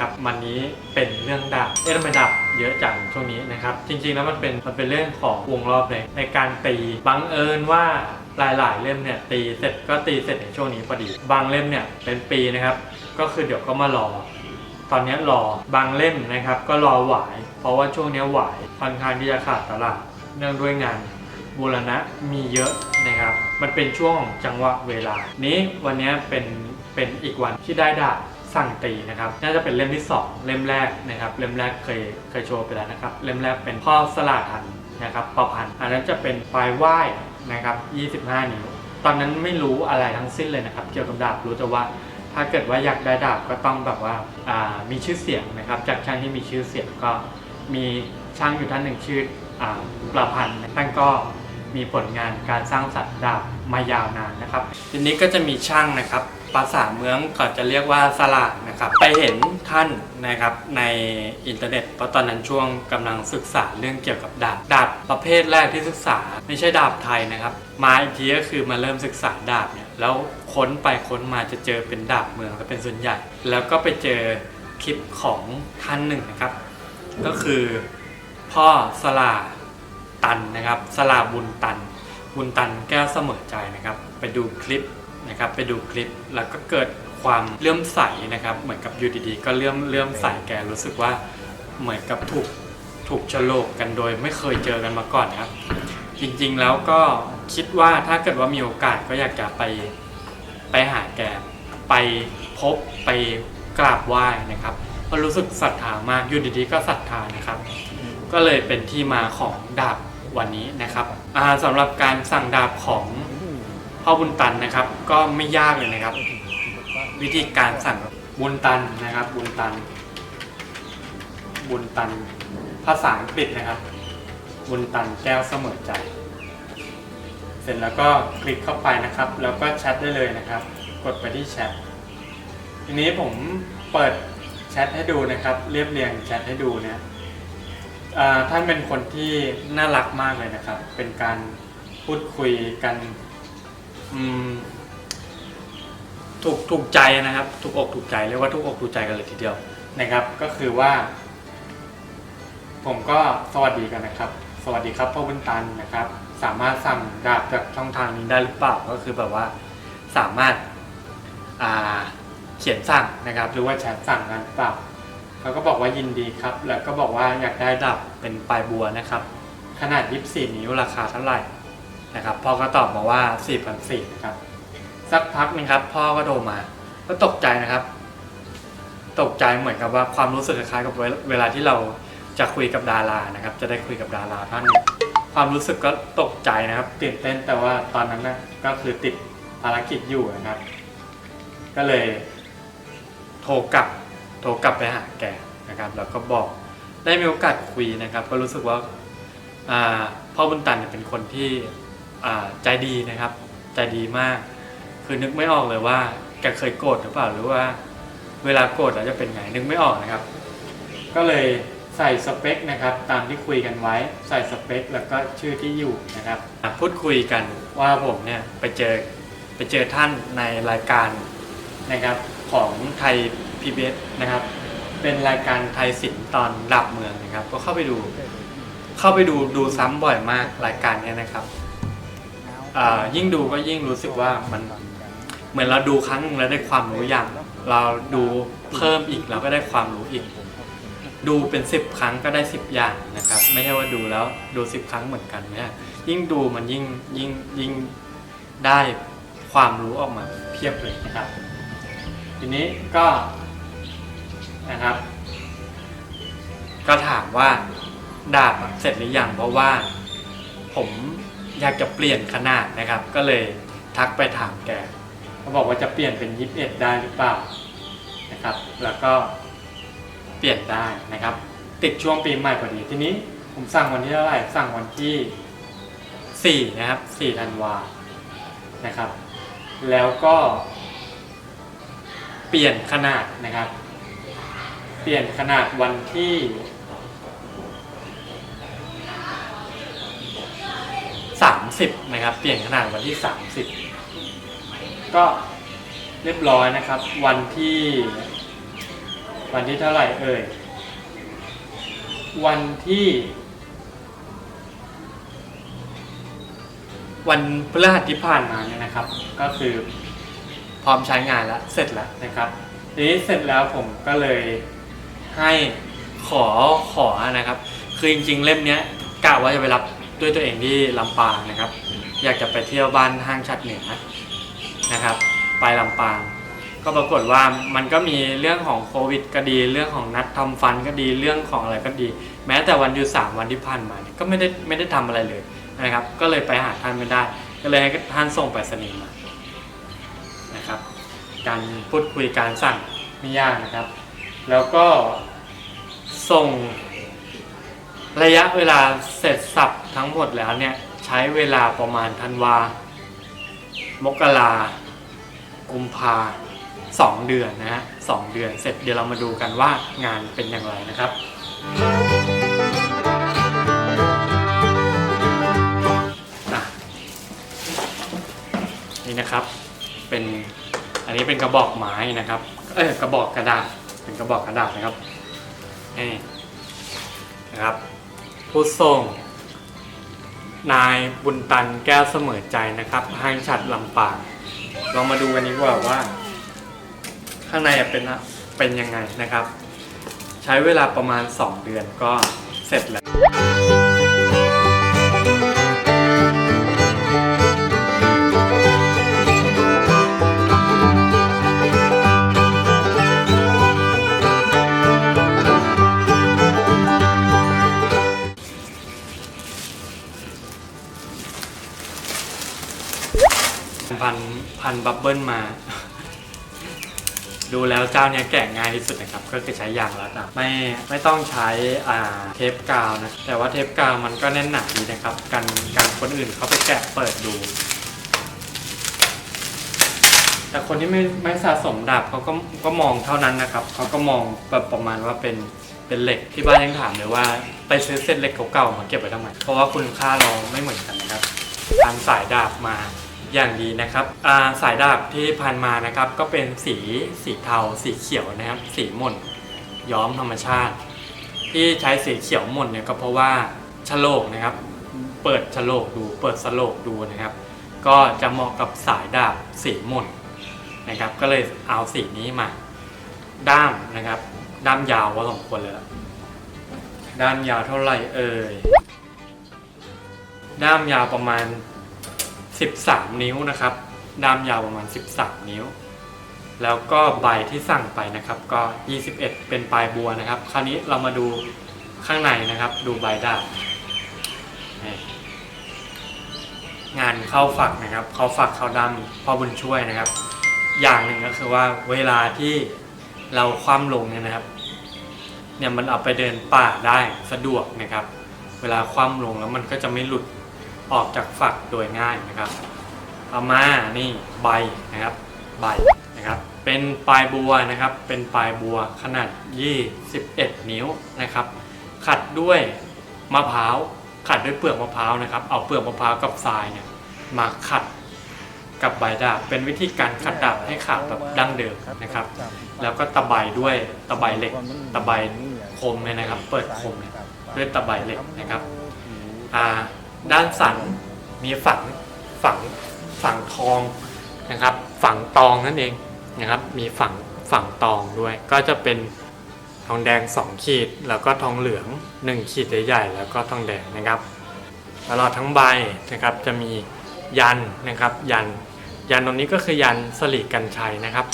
นะครับวันนี้เป็นเรื่องดาบเอ๊ะทำไมดาบเยอะจังช่วงนี้นะครับ จริงๆแล้วมันเป็นมันเป็นเรื่องของวงรอบในในการตีบังเอิญว่าหลายๆเล่มเนี่ยตีเสร็จก็ตีเสร็จในช่วงนี้พอดี บางเล่มเนี่ยเป็นปีนะครับ ก็คือเดี๋ยวก็มารอ ตอนนี้รอบางเล่มนะครับ ก็รอหวาย เพราะว่าช่วงนี้หวายค่อนข้างที่จะขาดตลาดเนื่องด้วยงานบูรณะมีเยอะนะครับ มันเป็นช่วงของจังหวะเวลา นี้วันนี้เป็นเป็นอีกวันที่ได้ดาบ สั่งตีนะครับน่าจะเป็นเล่มที่ 2 เล่มแรกนะครับเล่มแรกเคยเคยโชว์ไปแล้วนะครับเล่มแรกเป็นพ่อสลาทันนะครับประพันธ์อันนั้นจะเป็นปลายว่ายนะครับ25 นิ้ว ตอนนั้นไม่รู้อะไรทั้งสิ้นเลยนะครับ เกี่ยวกับดาบรู้แต่ว่าถ้าเกิดว่าอยากได้ดาบก็ต้องแบบว่าามีชื่อเสียงนะครับ จากช่างที่มีชื่อเสียงก็มีช่างอยู่ท่านหนึ่งชื่ออ่าประพันธ์ท่านก็มีผลงานการสร้างสรรค์ดาบมายาวนานนะครับทีนี้ก็จะมีช่างนะครับ ภาษาเมืองก็จะเรียกว่าสลากนะครับ ไปเห็นท่านนะครับในอินเทอร์เน็ตเพราะตอนนั้นช่วงกำลังศึกษาเรื่องเกี่ยวกับดาบดาบประเภทแรกที่ศึกษา ไม่ใช่ดาบไทยนะครับ มาอีกทีก็คือมาเริ่มศึกษาดาบเนี่ยแล้วค้นไปค้นมาจะเจอเป็นดาบเมืองและเป็นส่วนใหญ่ แล้วก็ไปเจอคลิปของท่านหนึ่งนะครับ ก็คือพ่อสลาตันนะครับสลาบุญตัน บุญตันแก้วเสมอใจนะครับ ไปดูคลิป นะครับไปดูคลิปแล้วก็เกิดความเลื่อมใสนะครับ เหมือนกับอยู่ดีๆ ก็เลื่อมเลื่อมใสแกรู้สึกว่าเหมือนกับถูกถูกฉลกกันโดยไม่เคยเจอกันมาก่อนครับ จริงๆแล้วก็คิดว่าถ้าเกิดว่ามีโอกาสก็อยากจะไปไปหาแกไปพบไปกราบไหว้นะครับเพราะรู้สึกศรัทธามากอยู่ดีๆ ก็ศรัทธานะครับ ก็เลยเป็นที่มาของดาบวันนี้นะครับสำหรับการสั่งดาบของ พ่อบุญตันนะครับ ก็ไม่ยากเลยนะครับ วิธีการสั่งบุญตันนะครับ บุญตัน บุญตัน ภาษาอังกฤษนะครับ บุญตันแก้วเสมอใจ เสร็จแล้วก็คลิกเข้าไปนะครับ แล้วก็แชทได้เลยนะครับ กดไปที่แชททีนี้ผมเปิดแชทให้ดูนะครับ เรียบเรียงแชทให้ดูเนี่ยท่านเป็นคนที่น่ารักมากเลยนะครับ เป็นการพูดคุยกัน ถูกถูกใจนะครับ ถูกอกถูกใจเรียกว่าถูกอกถูกใจกันเลยทีเดียวนะครับ ก็คือว่า ผมก็สวัสดีกันนะครับ สวัสดีครับพ่อบุญตันนะครับ สามารถสั่งดาบจากช่องทางนี้ได้หรือเปล่าก็คือแบบว่าสามารถาเขียนสั่งนะครับ หรือว่าแชทสั่งกันหรือเปล่าเขาก็บอกว่ายินดีครับ แล้วก็บอกว่าอยากได้ดาบเป็นปลายบัวนะครับ ขนาด 24 นิ้วราคาเท่าไหร่ นะครับพ่อก็ตอบมาว่า4,400นะครับสักพักหนึงครับ พ่อก็โทรมา ก็ตกใจนะครับ ตกใจเหมือนกับว่าความรู้สึกคล้ายกับเวลาที่เราจะคุยกับดารานะครับ จะได้คุยกับดาราท่านหนึ่งความรู้สึกก็ตกใจนะครับตื่นเต้นแต่ว่าตอนนั้นนะก็คือติดภารกิจอยู่นะครับ ก็เลย โทรกลับ โทรกลับไปหาแกนะครับแล้วก็บอกได้มีโอกาสคุยนะครับ ก็รู้สึกว่าพ่อบุญตันเป็นคนที่ ใจดีนะครับใจดีมาก คือนึกไม่ออกเลยว่าแกเคยโกรธหรือเปล่าหรือว่า เวลาโกรธแล้วจะเป็นไงนึกไม่ออกนะครับ ก็เลยใส่สเปคนะครับตามที่คุยกันไว้ใส่สเปคแล้วก็ชื่อที่อยู่นะครับพูดคุยกันว่าผมเนี่ยไปเจอไปเจอท่านในรายการนะครับของไทย PBS นะครับเป็นรายการไทยศิลป์ตอนดับเมืองนะครับ ก็เข้าไปดู เข้าไปดูดูซ้ำบ่อยมากรายการนี้นะครับ อ่ายิ่งดูก็ยิ่งรู้สึกว่ามันเหมือนเราดูครั้งหนึงแล้วได้ความรู้อย่าง เราดูเพิ่มอีกเราก็ได้ความรู้อีก ดูเป็นสิบครั้งก็ได้สิบอย่างนะครับ ไม่ใช่ว่าดูแล้วดูสิบครั้งเหมือนกันเนี่ยยิ่งดูมันยิ่งยิ่งยิ่งได้ความรู้ออกมาเพียบเลยนะครับ ทีนี้ก็นะครับ ก็ถามว่าดาบเสร็จหรือยังเพราะว่าผม อยากจะเปลี่ยนขนาดนะครับ ก็เลยทักไปถามแกเขาบอกว่าจะเปลี่ยนเป็น21ได้หรือเปล่านะครับ แล้วก็เปลี่ยนได้นะครับ ติดช่วงปีใหม่พอดีทีนี้ผมสั่งวันที่เท่าไหร่สั่งวันที่ 4 นะครับ4ธันวานะครับ แล้วก็เปลี่ยนขนาดนะครับ เปลี่ยนขนาดวันที่ 30 นะครับ เปลี่ยนขนาดวันที่ 30 ก็เรียบร้อยนะครับ วันที่ วันที่เท่าไหร่เอ่ย วันที่ วันพฤหัสที่ผ่านมาเนี่ยนะครับ ก็คือพร้อมใช้งานแล้ว เสร็จแล้วนะครับทีนี้เสร็จแล้วผมก็เลยให้ขอขอนะครับ คือจริงๆเล่มเนี้ยกะว่าจะไปรับ ด้วยตัวเองที่ลำปางนะครับ อยากจะไปเที่ยวบ้านห้างชัดเหนือนะครับ ไปลำปาง ก็ปรากฏว่ามันก็มีเรื่องของโควิดก็ดี เรื่องของนัดทำฟันก็ดีเรื่องของอะไรก็ดี แม้แต่วันหยุดสามวันที่ผ่านมาเนี่ยก็ไม่ได้ไม่ได้ทำอะไรเลยนะครับ ก็เลยไปหาท่านไม่ได้ ก็เลยให้ท่านส่งไปรษณีมานะครับ การพูดคุยการสั่งไม่ยากนะครับ แล้วก็ส่งระยะเวลาเสร็จสับ ทั้งหมดแล้วเนี่ยใช้เวลาประมาณธันวา มกรากุมภาสองเดือนนะฮะสองเดือนเสร็จเดี๋ยวเรามาดูกันว่างานเป็นอย่างไรนะครับนี่นะครับเป็นอันนี้เป็นกระบอกไม้นะครับเอ้ยกระบอกกระดาษเป็นกระบอกกระดาษนะครับนี่นะครับผู้ส่ง นายบุญตันแก้วเสมอใจนะครับห้างฉัดลำปางลองมาดูกันดีกว่าว่า ข้างในเป็นเป็นยังไงนะครับ ใช้เวลาประมาณ 2 เดือนก็เสร็จแล้ว เบิ้ลมา ดูแล้วเจ้าเนี้ยแกะง่ายที่สุดนะครับ ก็คือใช้ยางรัดอะไม่ไม่ต้องใช้อ่าเทปกาวนะ แต่ว่าเทปกาวมันก็แน่นหนาดีนะครับ กันกันคนอื่นเขาไปแกะเปิดดู แต่คนที่ไม่ไม่สะสมดาบเขาก็ก็มองเท่านั้นนะครับเขาก็มองแบบประมาณว่าเป็นเป็นเหล็กที่บ้านยังถามเลยว่าไปซื้อเส้นเหล็กเก่าๆมาเก็บไว้ทำไมเพราะว่าคุณค่าเราไม่เหมือนกันนะครับทำสายดาบมา อย่างดีนะครับาสายดาบที่พันมานะครับ ก็เป็นสีสีเทา สีเขียวนะครับ สีหม่นย้อมธรรมชาติ ที่ใช้สีเขียวหม่นเนี่ยก็เพราะว่าชะโลกนะครับ เปิดชะโลกดู เปิดสโลกดูนะครับ ก็จะเหมาะกับสายดาบสีหม่นนะครับ ก็เลยเอาสีนี้มา ด้ามนะครับ ด้ามยาวพอสมควรเลยละด้ามยาวเท่าไหร่เอ่ยด้ามยาวประมาณ 13 นิ้วนะครับ ด้ามยาวประมาณ 13 นิ้ว แล้วก็ใบที่สั่งไปนะครับ ก็ 21 เป็นปลายบัวนะครับ คราวนี้เรามาดูข้างในนะครับ ดูใบดาบงานเข้าฝักนะครับ เขาฝักเขาด้ามพ่อบุญช่วยนะครับ อย่างหนึ่งก็คือว่าเวลาที่เราคว่ำลงเนี่ยนะครับ เนี่ยมันเอาไปเดินป่าได้สะดวกนะครับ เวลาคว่ำลงแล้วมันก็จะไม่หลุด ออกจากฝักโดยง่ายนะครับเอามานี่ใบนะครับใบนะครับเป็นปลายบัวนะครับเป็นปลายบัวขนาด 21 นิ้วนะครับขัดด้วยมะพร้าวขัดด้วยเปลือกมะพร้าวนะครับ เอาเปลือกมะพร้าวกับทรายเนี่ยมาขัดกับใบดาบเป็นวิธีการขัดดาบให้ขาดแบบดั้งเดิมนะครับ แล้วก็ตะไบด้วยตะไบเหล็กตะไบคมเนี่ยนะครับ เปิดคมเนี่ยด้วยตะไบเหล็กนะครับอ่า ด้านสันมีฝังฝังฝังทองนะครับ ฝังตองนั่นเองนะครับ มีฝังฝังตองด้วย ก็จะเป็นทองแดง 2 ขีด แล้วก็ทองเหลือง 1 ขีดใหญ่ๆแล้วก็ทองแดงนะครับตลอดทั้งใบนะครับจะมียันนะครับ ยันยันตรงนี้ก็คือยันสลีกันชัยนะครับ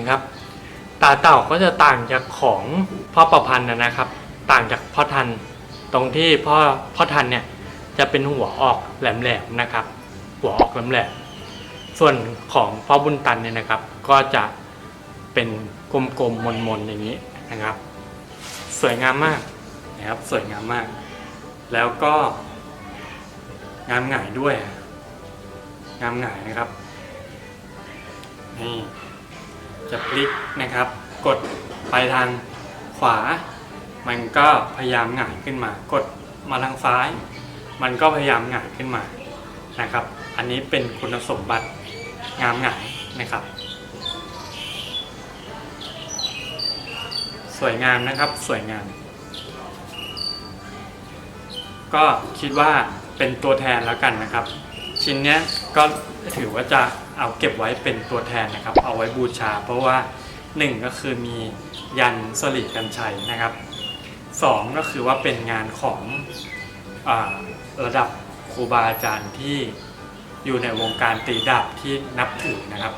นะครับ ตาเต่าก็จะต่างจากของพ่อประพันธ์นะครับ ต่างจากพ่อทันตรงที่พ่อพ่อทันเนี่ยจะเป็นหัวออกแหลมๆนะครับ หัวออกแหลมๆส่วนของพ่อบุญตันเนี่ยนะครับ ก็จะเป็นกลมๆมนๆอย่างนี้นะครับ สวยงามมากนะครับสวยงามมาก แล้วก็งามหงายด้วย งามหงายนะครับนี่ จะพลิกนะครับ กดไปทางขวา มันก็พยายามหงายขึ้นมา กดมาทางซ้าย มันก็พยายามหงายขึ้นมานะครับ อันนี้เป็นคุณสมบัติงามหงายนะครับ สวยงามนะครับสวยงาม ก็คิดว่าเป็นตัวแทนแล้วกันนะครับ ชิ้นเนี้ยก็ถือว่าจะเอาเก็บไว้เป็นตัวแทนนะครับ เอาไว้บูชา เพราะว่าหนึ่งก็คือมียันสลิดกันชัยนะครับสองก็คือว่าเป็นงานของอระดับครูบาอาจารย์ที่อยู่ในวงการตีดาบที่นับถือนะครับ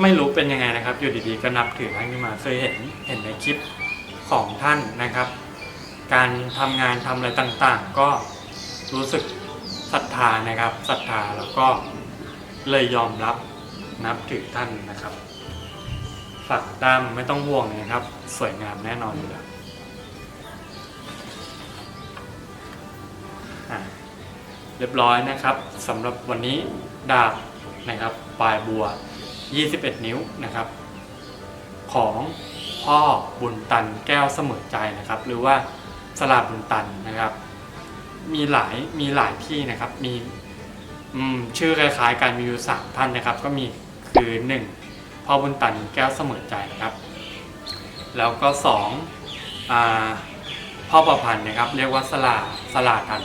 ไม่รู้เป็นยังไงนะครับ อยู่ดีๆก็นับถือท่านขึ้นมาเคยเห็นเห็นในคลิปของท่านนะครับ การทำงานทำอะไรต่างๆ ก็รู้สึก ศรัทธานะครับศรัทธาแล้วก็เลยยอมรับนับถือท่านนะครับฝักดำไม่ต้องห่วงนะครับ สวยงามแน่นอนอยู่แล้วเรียบร้อยนะครับสำหรับวันนี้ดาบนะครับปลายบัว 21 นิ้วนะครับ ของพ่อบุญตันแก้วเสมอใจนะครับ หรือว่าสลาบุญตันนะครับ มีหลายมีหลายที่นะครับ มีชื่อคล้ายๆกันมีอยู่สามท่านนะครับ ก็มีคือหนึ่งพ่อบุญตันแก้วเสมอใจนะครับ แล้วก็สองอพ่อประพันธ์นะครับ เรียกว่าสลาสลาตัน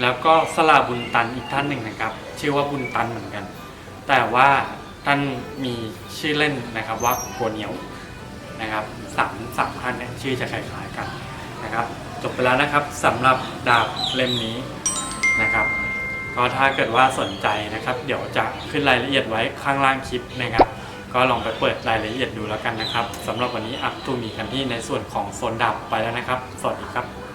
แล้วก็สลาบุญตันอีกท่านหนึ่งนะครับ ชื่อว่าบุญตันเหมือนกัน แต่ว่าท่านมีชื่อเล่นนะครับว่าโกเหนียวนะครับสามสามท่านเนี่ยชื่อจะคล้ายๆกันนะครับ จบไปแล้วนะครับสำหรับดาบเล่มนี้นะครับ ก็ถ้าเกิดว่าสนใจนะครับ เดี๋ยวจะขึ้นรายละเอียดไว้ข้างล่างคลิปนะครับ ก็ลองไปเปิดรายละเอียดดูแล้วกันนะครับสำหรับวันนี้อัพตูมีกันที่ในส่วนของโซนดาบไปแล้วนะครับ สวัสดีครับ